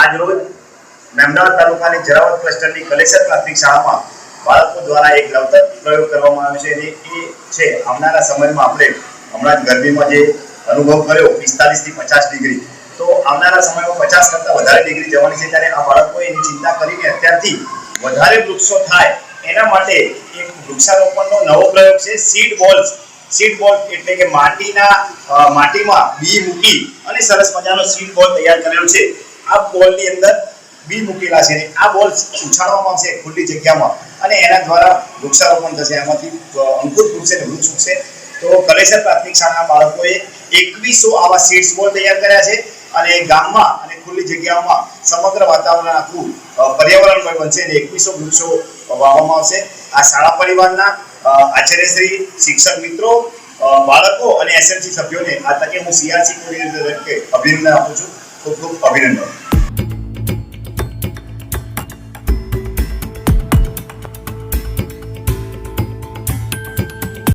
આજ રોજ મહેમદાવાદ તાલુકાની જરાવત ક્લસ્ટરની કલેક્ટર પ્રાથમિક શાળામાં બાળકો દ્વારા એક નવતર પ્રયોગ કરવામાં આવ્યો છે. અને એ છે, આવનારા સમયમાં આપણે હમણાં જ ગરમીમાં જે અનુભવ કર્યો પિસ્તાલીસથી પચાસ ડિગ્રી. તો આવનારા સમયમાં પચાસ કરતાં વધારે ડિગ્રી જવાની છે. ત્યારે આ બાળકોએ એની ચિંતા કરીને અત્યારથી વધારે વૃક્ષો થાય એના માટે એક વૃક્ષારોપણનો નવો પ્રયોગ છે સીડ બોલ્સ સીડ બોલ એટલે કે માટીના માટીમાં બી મૂકી અને સરસ મજાનો સીડ બોલ તૈયાર કરેલો છે. આ બોલની અંદર બી મૂકેલા છે. આ બોલ ઉછાળવામાં આવશે ખુલ્લી જગ્યામાં. અને એના દ્વારા વૃક્ષારોપણ થશે. એમાંથી અંકુર ફૂટશે ને વૃક્ષ ઉગશે. તો કલેસર પ્રાથમિક શાળાના બાળકોએ એકવીસો આવા સીડ્સ બોલ તૈયાર કર્યા છે. અને ગામમાં અને ખુલ્લી જગ્યાઓમાં સમગ્ર વાતાવરણ આખું પર્યાવરણમય બનશે અને એકવીસો વૃક્ષો વાવવામાં આવશે. આ શાળા પરિવારના આચાર્યશ્રી, શિક્ષક મિત્રો બાળકો અને એસએમસી સભ્યોને આ તકે હું સીઆરસી કોર્ડિનેટર તરીકે અભિનંદન આપું છું. ખૂબ ખૂબ અભિનંદન.